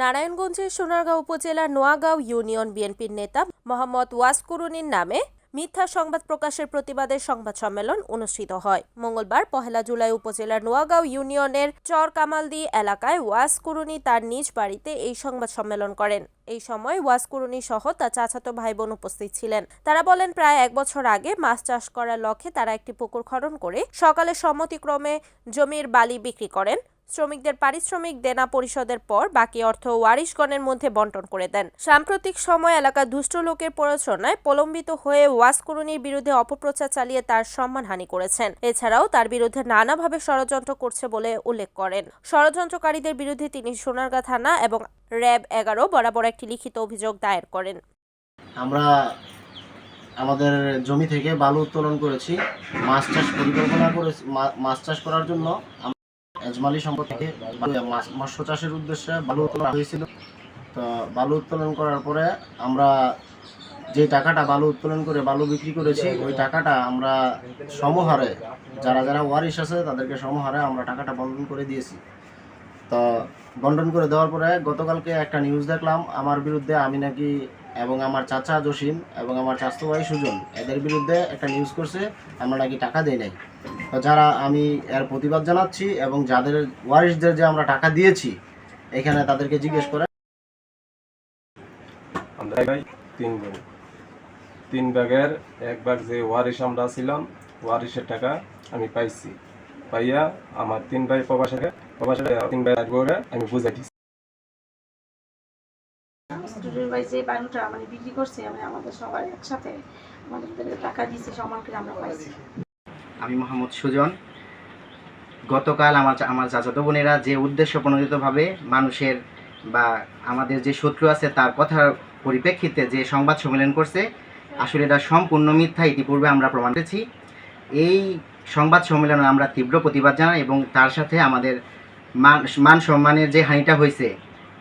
নারায়ণগঞ্জের সোনারগাঁও উপজেলার নোয়াগাঁও ইউনিয়ন বিএনপির নেতা মোহাম্মদ ওয়াসকুরুনির নামে মিথ্যা সংবাদ প্রকাশের প্রতিবাদে সংবাদ সম্মেলন অনুষ্ঠিত হয়। মঙ্গলবার পহেলা জুলাই উপজেলার নোয়াগাঁও ইউনিয়নের চর কামালদি এলাকায় ওয়াসকুরুনি তার নিজ বাড়িতে এই সংবাদ সম্মেলন করেন। এই সময় ওয়াসকুরুনি সহ তার চাচাতো ভাই বোন উপস্থিত ছিলেন। তারা বলেন, প্রায় এক বছর আগে মাছ চাষ করার লক্ষ্যে তারা একটি পুকুর খনন করে সকালে সম্মতিক্রমে জমির বালি বিক্রি করেন। শ্রমিকদের পারিশ্রমিক দেনা পরিশোধের পর বাকি অর্থ ওয়ারিশগণের মধ্যে বন্টন করে দেন। সাম্প্রতিক সময় এলাকার দুষ্ট লোকের প্ররোচনায় প্রলম্বিত হয়ে ওয়াসকুরুনির বিরুদ্ধে অপপ্রচার চালিয়ে তার সম্মানহানি করেছেন। এছাড়াও তার বিরুদ্ধে নানাভাবে ষড়যন্ত্র করছে বলে উল্লেখ করেন। ষড়যন্ত্রকারীদের বিরুদ্ধে তিনি সোনারগাঁ থানা এবং র্যাব এগারো বরাবর একটি লিখিত অভিযোগ দায়ের করেন। আমরা আমাদের জমি থেকে বালু উত্তোলন করেছি, মাছ চাষ পরিকল্পনা করেছি মাছ চাষ করার জন্য এজমালি সম্পদ থেকে মৎস্য চাষের উদ্দেশ্যে বালু উত্তোলন হয়েছিল। তো বালু উত্তোলন করার পরে আমরা যে টাকাটা বালু উত্তোলন করে বালু বিক্রি করেছি, ওই টাকাটা আমরা সমহারে যারা যারা ওয়ারিশ আছে তাদেরকে সমহারে আমরা টাকাটা বন্টন করে দিয়েছি। তো বন্টন করে দেওয়ার পরে গতকালকে একটা নিউজ দেখলাম, আমার বিরুদ্ধে আমি নাকি এবং আমার চাচা জসিম এবং আমার ভাই সুজন এদের বিরুদ্ধে একটা নিউজ করছে, আমরা নাকি টাকা দেই নাই। যারা আমি এর প্রতিবাদ জানাচ্ছি এবং যাদের ওয়ারিশদের যে আমরা টাকা দিয়েছি এখানে তাদেরকে জিজ্ঞেস করে। আমরা ভাই তিন ভাগের এক ভাগ যে ওয়ারিশ আমরা ছিলাম ওয়ারিশের টাকা আমি পাইছি। পাইয়া আমার তিন ভাই প্রবাসে প্রবাসে তিন ভাই এক করে আমি বুঝাই দিছি। স্টুডেন্ট ভাই যে বায়ুটা মানে বিক্রি করছে মানে আমাদের সবাই একসাথে আমাদের টাকা দিয়েছে সমান করে আমরা পাইছি। আমি মোহাম্মদ সুজন। গতকাল আমার আমার চাচাতো বোনেরা যে উদ্দেশ্য প্রণোদিতভাবে মানুষের বা আমাদের যে শত্রু আছে তার কথার পরিপ্রেক্ষিতে যে সংবাদ সম্মেলন করছে, আসলে এটা সম্পূর্ণ মিথ্যা। ইতিপূর্বে আমরা প্রমাণ করেছি এই সংবাদ সম্মেলনে আমরা তীব্র প্রতিবাদ জানাই এবং তার সাথে আমাদের মান মান সম্মানের যে হানিটা হয়েছে,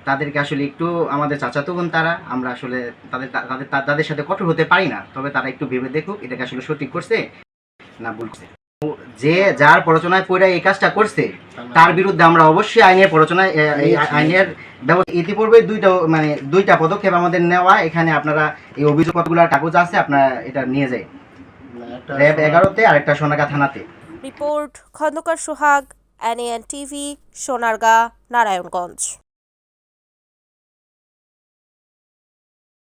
তাদেরকে আসলে একটু আমাদের চাচাতো বোন তারা, আমরা আসলে তাদের তাদের তাদের সাথে কঠোর হতে পারি না। তবে তারা একটু ভেবে দেখুক, এটাকে আসলে সঠিক করছে। না ভুল যে যার প্ররোচনায় পড়ে এই কাজটা করছে তার বিরুদ্ধে আমরা অবশ্যই আইনের প্ররোচনায় এই আইনের ব্যবস্থা ইতিপূর্বে দুইটা মানে দুইটা পদক্ষেপ আমাদের নেওয়া এখানে আপনারা এই অভিযোগপত্রগুলোর কাগজ আছে আপনারা এটা নিয়ে যায় র্যাব এগারোতে আর একটা সোনাগা থানাতে। Report Khandakar Sohag NN TV Sonargaon Narayanganj.